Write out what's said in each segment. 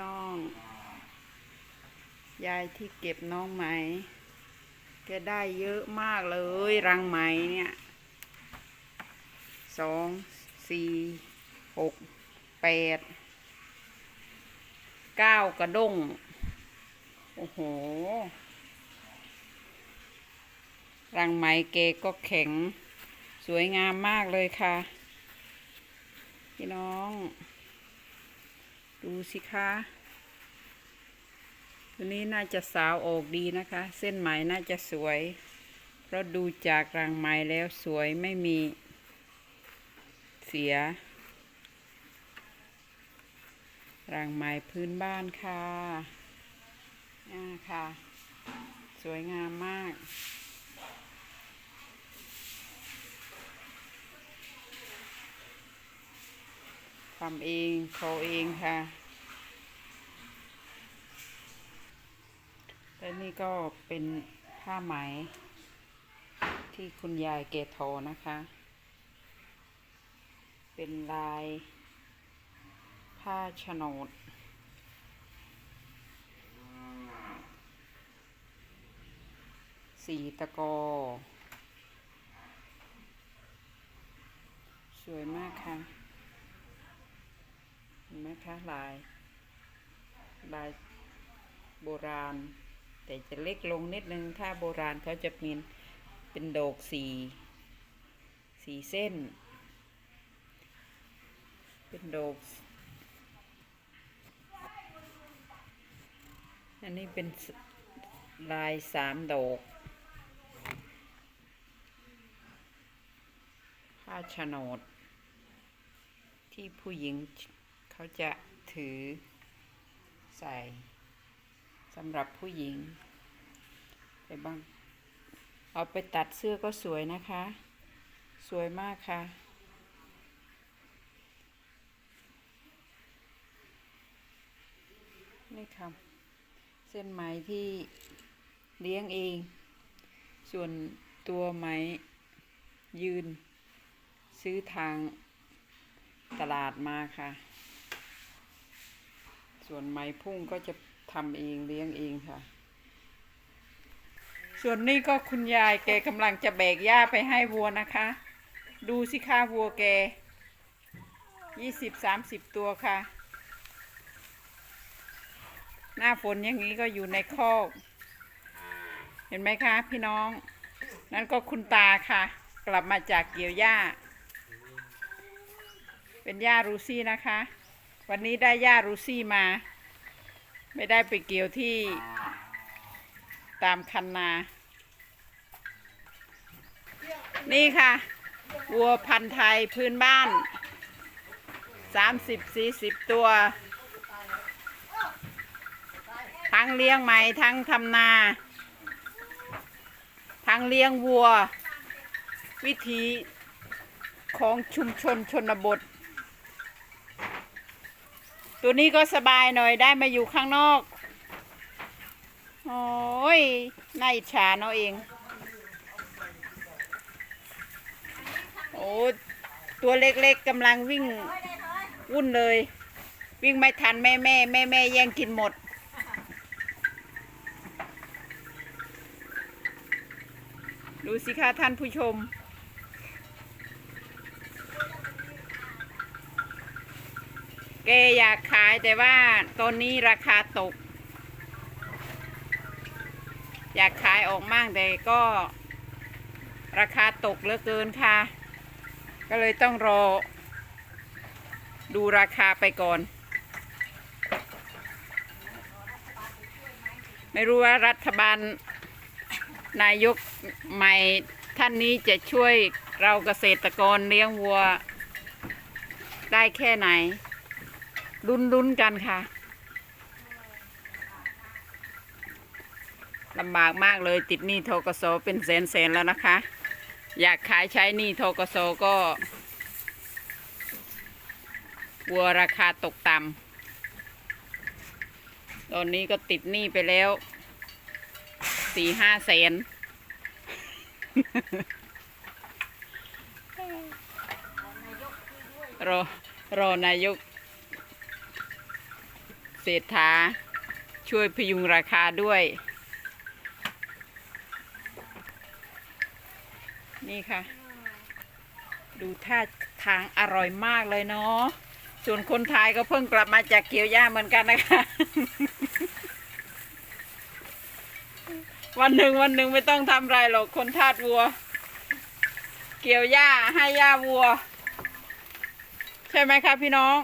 น้อง ยายที่เก็บน้องไหมแกได้เยอะมากเลย รังไหมเนี่ยสองสี่หกแปดเก้ากระด้ง โอ้โห รังไหมเกก็แข็ง สวยงามมากเลยค่ะ พี่น้อง ดูสิคะตัวนี้น่าจะสาวออกดีนะคะ เส้นไหมน่าจะสวย เพราะดูจากรังไหมแล้วสวยไม่มีเสีย รังไหมพื้นบ้านค่ะอ่าค่ะ สวยงามมาก ทำเองเขาเองค่ะและนี่ก็เป็นผ้าไหม ที่คุณยายเกทอนะคะ เป็นลาย ผ้าโฉนดสีตะกอ สวยมากค่ะ ห็นไหมคะลาย ลายโบราณ แต่จะเล็กลงนิดนึง ถ้าโบราณเขาจะมีเป็นโดกสีสีเส้น เป็นโดก อันนี้เป็นลายสามโดกผ้าโฉนดที่ผู้หญิง เขาจะถือใส่สำหรับผู้หญิงไปบ้างเอาไปตัดเสื้อก็สวยนะคะ สวยมากค่ะ นี่ค่ะ เส้นไหมที่เลี้ยงเอง ส่วนตัวไหมยืน ซื้อทางตลาดมาค่ะ ส่วนไหมพุ่งก็จะทำเองเลี้ยงเองค่ะ ส่วนนี้ก็คุณยายแกกำลังจะแบกหญ้าไปให้วัวนะคะ ดูสิค่ะวัวแกยี่สิบสามสิบตัวค่ะ หน้าฝนอย่างนี้ก็อยู่ในคอกเห็นไหมคะพี่น้อง นั่นก็คุณตาค่ะ กลับมาจากเกี่ยวหญ้า เป็นหญ้ารูซี่นะคะ วันนี้ได้หญ้ารูซี่มา ไม่ได้ไปเกี่ยวที่ตามคันนา นี่ค่ะ วัวพันธุ์ไทยพื้นบ้านสามสิบสี่สิบตัว ทั้งเลี้ยงไหมทั้งทำนา ทั้งเลี้ยงวัว วิธีของชุมชนชนบท ตัวนี้ก็สบายหน่อยได้มาอยู่ข้างนอก โอ้ยน่าอิจฉาเนาะเอง โอ้ตัวเล็กๆกำลังวิ่งวุ่นเลย วิ่งไม่ทันแม่แม่แม่แม่แย่งกินหมดดูสิคะท่านผู้ชม แกอยากขายแต่ว่าตอนนี้ราคาตก อยากขายออกมั่งแต่ก็ ราคาตกเหลือเกินค่ะ ก็เลยต้องรอ ดูราคาไปก่อน ไม่รู้ว่ารัฐบาลนายกใหม่ท่านนี้จะช่วยเราเกษตรกรเลี้ยงวัว ได้แค่ไหน ลุ้นลุ้นกันค่ะลำบากมากเลยติดหนี้ทกสเป็นแสนแสนแล้วนะคะ อยากขายใช้หนี้ทกสก็วัวราคาตกต่ำตอนนี้ก็ติดหนี้ไปแล้วสี่ห้าแสนรอรอนายก เศรษฐาช่วยพยุงราคาด้วย นี่ค่ะ ดูท่าทางอร่อยมากเลยเนาะส่วนคนไทยก็เพิ่งกลับมาจากเกี่ยวหญ้าเหมือนกันนะคะ วันหนึ่งวันหนึ่งไม่ต้องทำไรหรอกคนทาสวัว เกี่ยวหญ้าให้หญ้าวัว ใช่ไหมคะพี่น้อง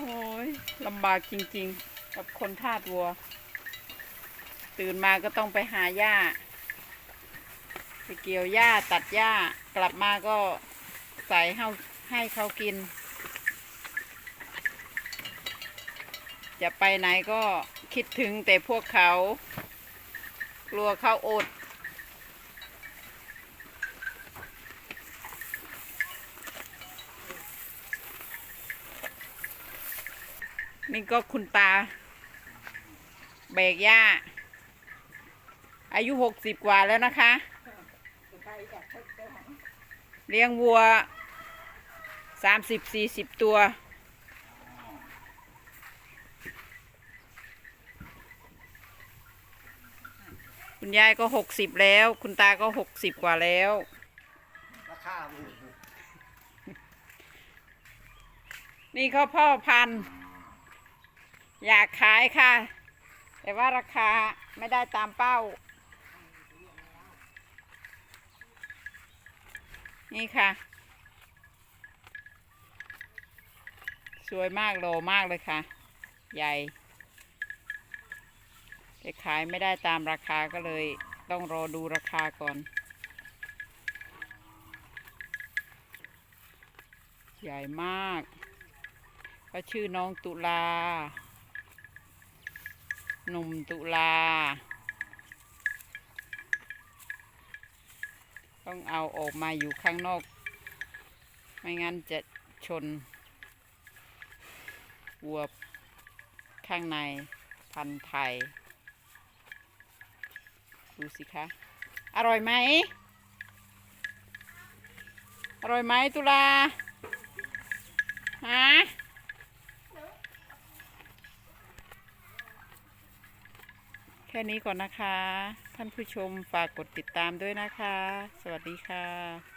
โอ้ยลำบากจริงๆ กับคนทาสวัว ตื่นมาก็ต้องไปหาหญ้าไปเกี่ยวหญ้าตัดหญ้ากลับมาก็ใส่ให้ให้เขากิน จะไปไหนก็คิดถึงแต่พวกเขา กลัวเขาอด นี่ก็คุณตาเบกหญ้า อายุหกสิบกว่าแล้วนะคะ เลี้ยงวัวสามสิบสี่สิบตัว คุณยายก็หกสิบแล้ว คุณตาก็หกสิบกว่าแล้วราคามันนี่เขาพ่อพันธุ์ อยากขายค่ะ แต่ว่าราคาไม่ได้ตามเป้า นี่ค่ะ สวยมากโลมากเลยค่ะ ใหญ่แต่ขายไม่ได้ตามราคาก็เลย ต้องรอดูราคาก่อน ใหญ่มากเขาชื่อน้องตุลา หนุ่มตุลา ต้องเอาออกมาอยู่ข้างนอก ไม่งั้นจะชนวัวข้างในพันไทย ดูสิคะ อร่อยไหม อร่อยไหมตุลา ฮะ ค่นี้ก่อนนะคะ ท่านผู้ชมฝากกดติดตามด้วยนะคะ สวัสดีค่ะ